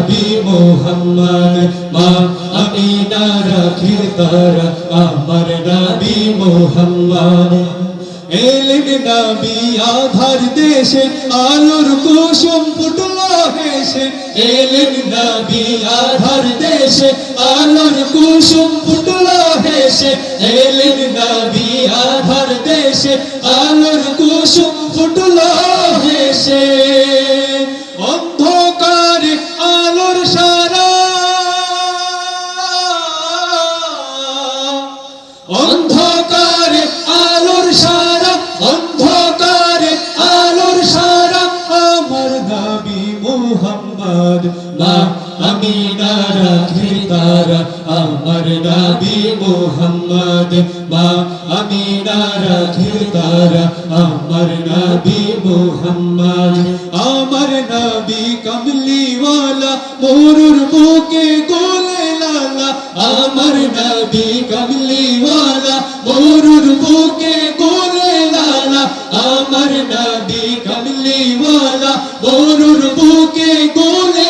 নবী মোহাম্মদ, মা আমিনা রাখির তারা, আমার নবী মোহাম্মদ। এলেন নবী আধার দেশে, আলোর কুসুম ফুটল হেসে। এলেন নবী আধার দেশে, আলোর কুসুম ফুটল হেসে। এলেন নবী আধার দেশে, আলোর কুসুম ফুটল মুহাম্মদ মা আমিনা রাখির তারা, আমার নবী মুহাম্মদ। মা আমিনা রাখির তারা, আমার নবী মুহাম্মদ। আমার নবী কমলিওয়ালা, মোরুর বুকে গোলে লালা। আমার নবী কমলিওয়ালা, মোরুর বুকে গোলে লালা। আমার নবী মোরুর বুকে গোলে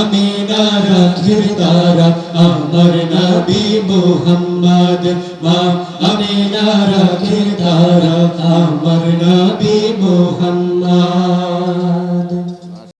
আমিনা রাখির তারা আমার নবী মোহাম্মদ মা। আমি রাখির তারা আমার নবী মুহাম্মদ।